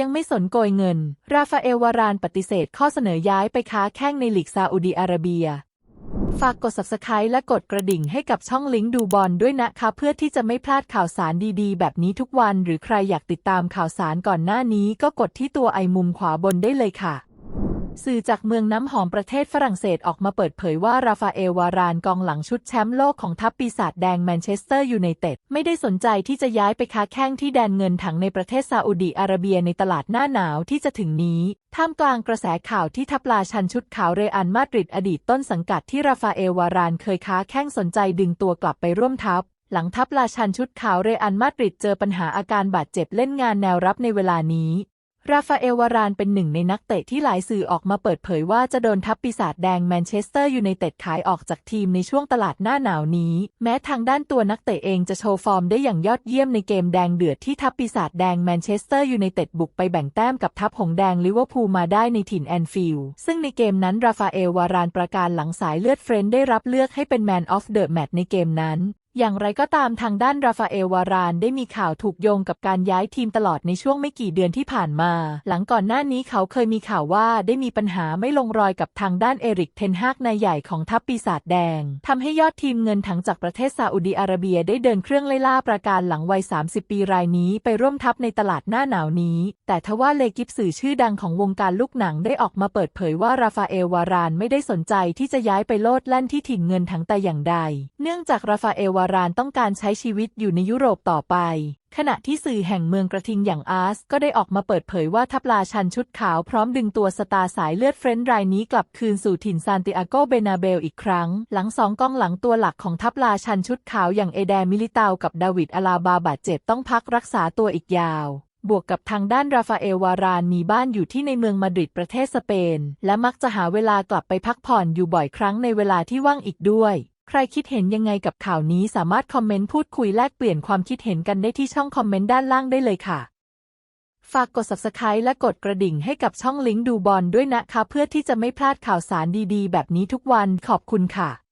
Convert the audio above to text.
ยังไม่สนโกยเงิน ราฟาเอลวารานปฏิเสธข้อเสนอย้ายไปค้าแข้งในลีกซาอุดีอาระเบีย ฝากกด subscribe และกดกระดิ่งให้กับช่องลิงก์ดูบอลด้วยนะคะ เพื่อที่จะไม่พลาดข่าวสารดีๆ แบบนี้ทุกวัน หรือใครอยากติดตามข่าวสารก่อนหน้านี้ก็กดที่ตัวไอมุมขวาบนได้เลยค่ะ สื่อจากเมืองน้ำหอมประเทศฝรั่งเศสออกมาเปิดเผยว่าราฟาเอลวารานกองหลังชุดแชมป์โลกของทัพปีศาจแดงแมนเชสเตอร์ยูไนเต็ดไม่ได้สนใจที่จะย้ายไปค้าแข้งที่แดนเงินถังในประเทศซาอุดีอาระเบียในตลาดหน้าหนาวที่จะถึงนี้ ท่ามกลางกระแสข่าวที่ทัพลาชันชุดขาวเรอันมาดริดอดีตต้นสังกัดที่ราฟาเอลวารานเคยค้าแข้งสนใจดึงตัวกลับไปร่วมทัพหลังทัพลาชันชุดขาวเรอันมาดริดเจอปัญหาอาการบาดเจ็บเล่นงานแนวรับในเวลานี้ ราฟาเอลวารานเป็นหนึ่งในนักเตะที่หลายสื่อออกมาเปิดเผยว่าจะโดนทัพปีศาจแดงแมนเชสเตอร์ยูไนเต็ดขายออกจากทีมในช่วงตลาดหน้าหนาวนี้ แม้ทางด้านตัวนักเตะเองจะโชว์ฟอร์มได้อย่างยอดเยี่ยมในเกมแดงเดือดที่ทัพปีศาจแดงแมนเชสเตอร์ยูไนเต็ดบุกไปแบ่งแต้มกับทัพหงแดงลิเวอร์พูลมาได้ในถิ่นแอนฟิลด์ซึ่งในเกมนั้นราฟาเอลวารานประกาศหลังสายเลือดเฟรนด์ได้รับเลือกให้เป็นแมนออฟเดอะแมตช์ในเกมนั้น อย่างไรก็ตามทางด้านราฟาเอลวารานได้มีข่าวถูกโยงกับการย้ายทีมตลอดในช่วงไม่กี่เดือนที่ผ่านมา หลังก่อนหน้านี้เขาเคยมีข่าวว่าได้มีปัญหาไม่ลงรอยกับทางด้านเอริกเทนฮากนายใหญ่ของทัพปีศาจแดงทำให้ยอดทีมเงินถังจากประเทศซาอุดีอาระเบียได้เดินเครื่องไล่ล่าประการหลังวัย 30 ปีรายนี้ไปร่วมทัพในตลาดหน้าหนาวนี้ แต่ทว่าเลกิฟสื่อชื่อดังของวงการลูกหนังได้ออกมาเปิดเผยว่าราฟาเอลวารานไม่ได้สนใจที่จะย้ายไปโลดแล่นที่ถิ่นเงินถังแต่อย่างใด เนื่องจากราฟาเอลวารานต้องการใช้ชีวิตอยู่ในยุโรปต่อไปขณะที่สื่อแห่งเมืองกระทิงอย่างอาร์สก็ได้ออกมาเปิดเผยว่าทัพลาชันชุดขาวพร้อมดึงตัวสตาร์สายเลือดเฟรนด์รายนี้กลับคืนสู่ถิ่นซานติอาโกเบนาเบลอีกครั้ง หลังสองกองหลังตัวหลักของทัพลาชันชุดขาวอย่างเอแดมิลิตาวกับดาวิดอาลาบาบาดเจ็บต้องพักรักษาตัวอีกยาว บวกกับทางด้านราฟาเอลวารานมีบ้านอยู่ที่ในเมืองมาดริดประเทศสเปน และมักจะหาเวลากลับไปพักผ่อนอยู่บ่อยครั้งในเวลาที่ว่างอีกด้วย ใครคิดเห็นยังไงกับข่าวนี้สามารถคอมเมนต์พูดคุยแลกเปลี่ยนความคิดเห็นกันได้ที่ช่องคอมเมนต์ด้านล่างได้เลยค่ะ ฝากกด subscribe และกดกระดิ่งให้กับช่องลิงก์ดูบอลด้วยนะคะ เพื่อที่จะไม่พลาดข่าวสารดีๆ แบบนี้ทุกวันขอบคุณค่ะ